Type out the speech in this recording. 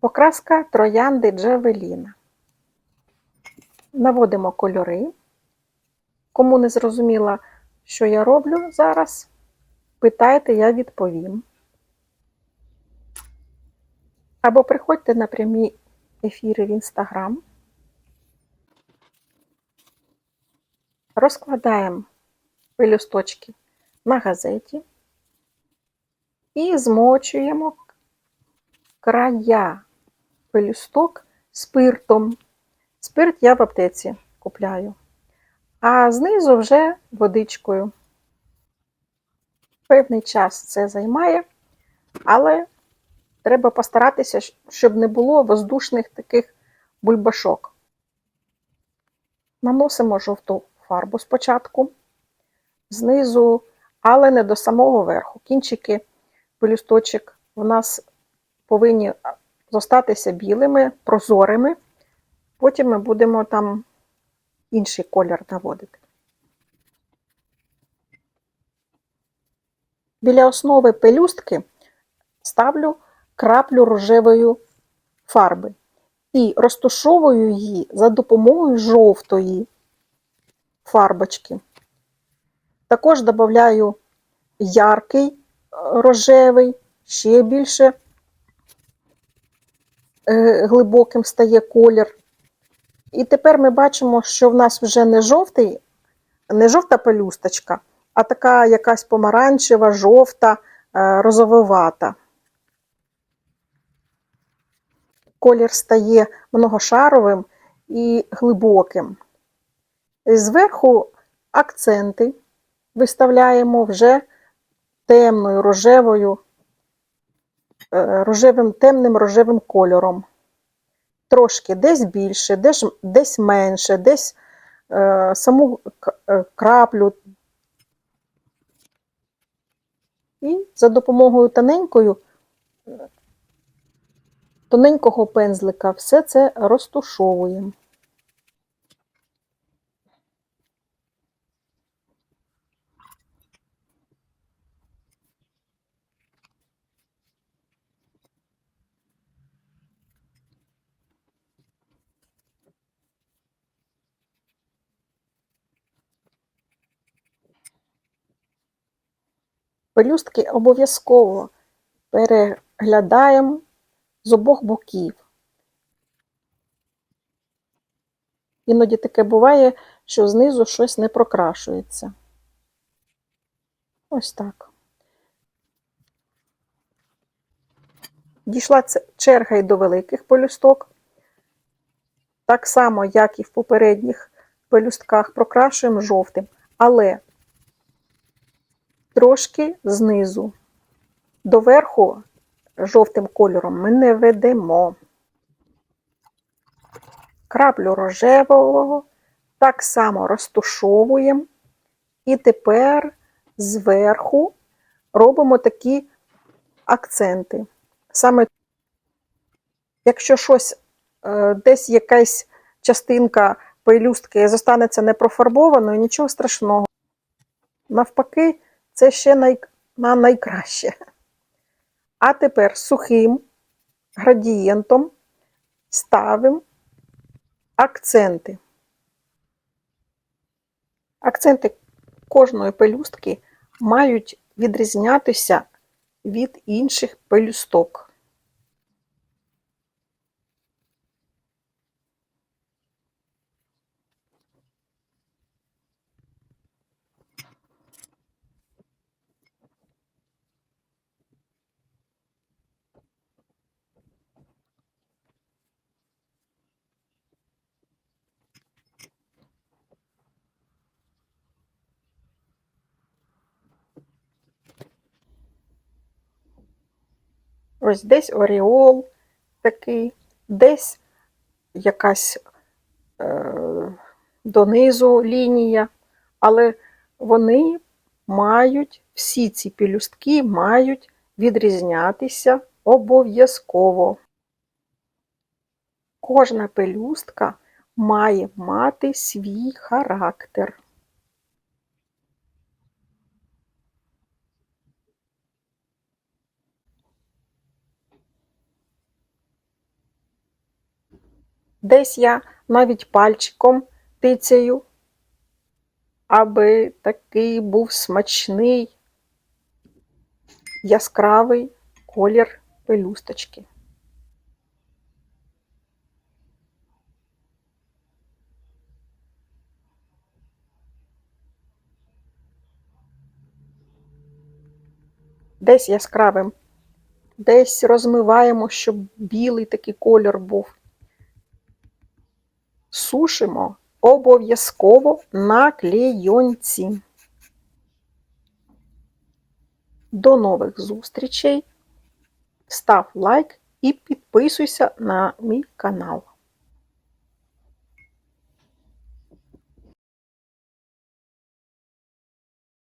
Покраска троянди Джавеліна. Наводимо кольори. Кому не зрозуміла, що я роблю зараз, питайте, я відповім. Або приходьте на прямі ефіри в Інстаграм. Розкладаємо пелюсточки на газеті і змочуємо края пелюсток спиртом. Спирт я в аптеці купляю. А знизу вже водичкою. Певний час це займає, але треба постаратися, щоб не було воздушних таких бульбашок. Наносимо жовту фарбу спочатку, знизу, але не до самого верху. Кінчики пелюсточок у нас повинні зостатися білими, прозорими. Потім ми будемо там інший колір наводити. Біля основи пелюстки ставлю краплю рожевої фарби і розтушовую її за допомогою жовтої фарбочки. Також додаю яркий рожевий, ще більше е, глибоким стає колір. І тепер ми бачимо, що в нас вже не жовтий, не жовта пелюсточка, а така якась помаранчева, жовта, е, розовувата. Колір стає многошаровим і глибоким. Зверху акценти виставляємо вже темною рожевою, е, рожевим, темним рожевим кольором. Трошки десь більше, десь, десь менше, десь е, саму е, краплю. І за допомогою тоненькою, тоненького пензлика все це розтушовуємо. Пелюстки обов'язково переглядаємо з обох боків. Іноді таке буває, що знизу щось не прокрашується. Ось так. Дійшла черга й до великих пелюсток. Так само, як і в попередніх пелюстках, прокрашуємо жовтим. Але трошки знизу. Доверху жовтим кольором ми не ведемо. Краплю рожевого так само розтушовуємо. І тепер зверху робимо такі акценти. Саме, якщо щось, е, десь якась частинка пелюстки зостанеться непрофарбованою, нічого страшного. Навпаки, це ще най... на найкраще. А тепер сухим градієнтом ставимо акценти. Акценти кожної пелюстки мають відрізнятися від інших пелюсток. Ось десь оріол такий, десь якась е, донизу лінія, але вони мають, всі ці пелюстки мають відрізнятися обов'язково. Кожна пелюстка має мати свій характер. Десь я навіть пальчиком тицяю, аби такий був смачний, яскравий колір пелюсточки. Десь яскравим, десь розмиваємо, щоб білий такий кольор був. Сушимо обов'язково на клейонці. До нових зустрічей. Став лайк і підписуйся на мій канал.